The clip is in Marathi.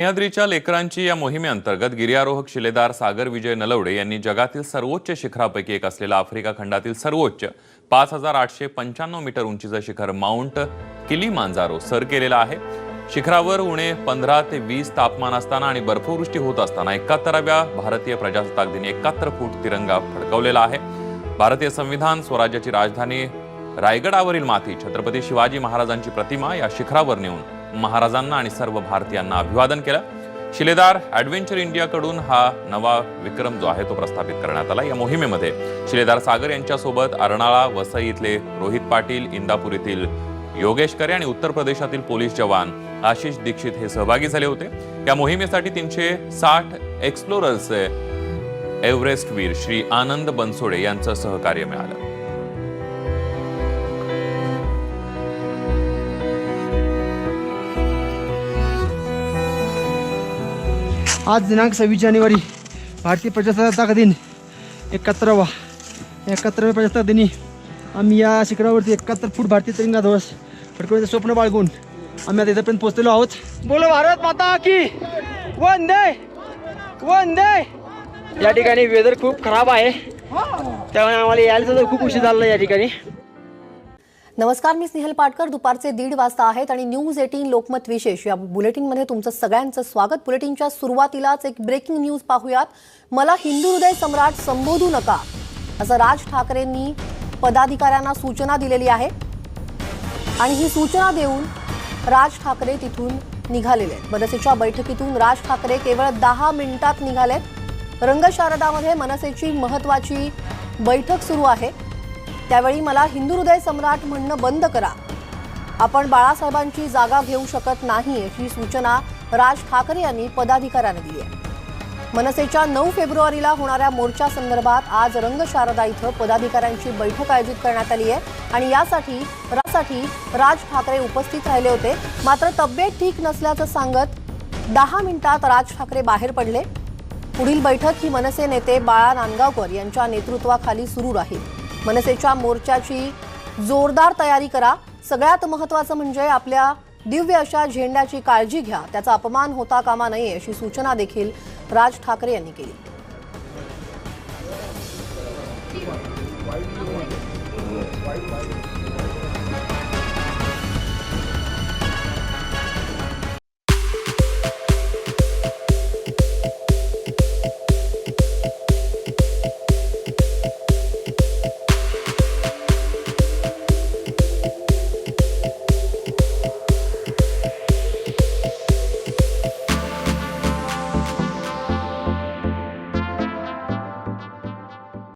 सह्याद्रीच्या लेकरांची या मोहिमेअंतर्गत गिर्यारोहक शिलेदार सागर विजय नलवडे यांनी जगातील सर्वोच्च शिखरापैकी एक असलेला आफ्रिका खंडातील सर्वोच्च पाच हजार आठशे पंच्याण्णव मीटर उंचीचं शिखर माउंट किली मांजारो सर केलेलं आहे. शिखरावर उणे पंधरा ते वीस तापमान असताना आणि बर्फवृष्टी होत असताना एकाहत्तराव्या भारतीय प्रजासत्ताक दिनी एकाहत्तर फूट तिरंगा फडकवलेला आहे. भारतीय संविधान स्वराज्याची राजधानी रायगडावरील माती छत्रपती शिवाजी महाराजांची प्रतिमा या शिखरावर नेऊन महाराजांना आणि सर्व भारतीयांना अभिवादन केलं. शिलेदार ॲडव्हेंचर इंडियाकडून हा नवा विक्रम जो आहे तो प्रस्थापित करण्यात आला. या मोहिमेमध्ये शिलेदार सागर यांच्यासोबत अर्नाळा वसई इथले रोहित पाटील इंदापूर येथील योगेश करे आणि उत्तर प्रदेशातील पोलीस जवान आशिष दीक्षित हे सहभागी झाले होते. या मोहिमेसाठी तीनशे साठ एक्सप्लोरर्सचे एव्हरेस्ट वीर श्री आनंद बनसोडे यांचं सहकार्य मिळालं. आज दिनांक सव्वीस जानेवारी भारतीय प्रजासत्ताक दिन एकाहत्तरावा एकाहत्तराव्या प्रजासत्ताक दिनी. आम्ही या शिखरावरती एकाहत्तर फूट भारतीय तिरंगा ध्वज फडकवण्याचं स्वप्न बाळगून आम्ही आता इथपर्यंत पोहोचलेलो आहोत. बोलो भारत माता की. वंदे. वंदे. या ठिकाणी वेदर खूप खराब आहे. त्यामुळे आम्हाला यायला सुद्धा खूप उशीर झाला या ठिकाणी. नमस्कार मी स्नेहल पाटकर. दुपारचे दीड वाजता आहेत आणि न्यूज एटीन लोकमत विशेष या बुलेटिनमध्ये तुमचं सगळ्यांचं स्वागत. बुलेटिनच्या सुरुवातीलाच एक ब्रेकिंग न्यूज पाहूयात. मला हिंदू हृदय सम्राट संबोधू नका असं राज ठाकरेंनी पदाधिकाऱ्यांना सूचना दिलेली आहे. आणि ही सूचना देऊन राज ठाकरे तिथून निघालेले आहेत. मनसेच्या बैठकीतून राज ठाकरे केवळ दहा मिनिटात निघालेत. रंगशारदामध्ये मनसेची महत्वाची बैठक सुरू आहे. त्यावेळी मला हिंदू हृदय सम्राट म्हणणं बंद करा. आपण बाळासाहेबांची जागा घेऊ शकत नाही अशी सूचना राज ठाकरे यांनी पदाधिकाऱ्यांना दिली आहे. मनसेच्या नऊ फेब्रुवारीला होणाऱ्या मोर्चा संदर्भात आज रंगशारदा इथं पदाधिकाऱ्यांची बैठक आयोजित करण्यात आली आहे आणि यासाठी यासाठी राज ठाकरे उपस्थित राहिले होते. मात्र तब्येत ठीक नसल्याचं सांगत दहा मिनिटात राज ठाकरे बाहेर पडले. पुढील बैठक ही मनसे नेते बाळा नांदगावकर यांच्या नेतृत्वाखाली सुरू राहील. मनसेच्या मोर्चाची जोरदार तयारी करा. सगळ्यात महत्वाचं म्हणजे आपल्या दिव्य अशा झेंड्याची काळजी घ्या. त्याचा अपमान होता कामा नये अशी सूचना देखील राज ठाकरे यांनी केली.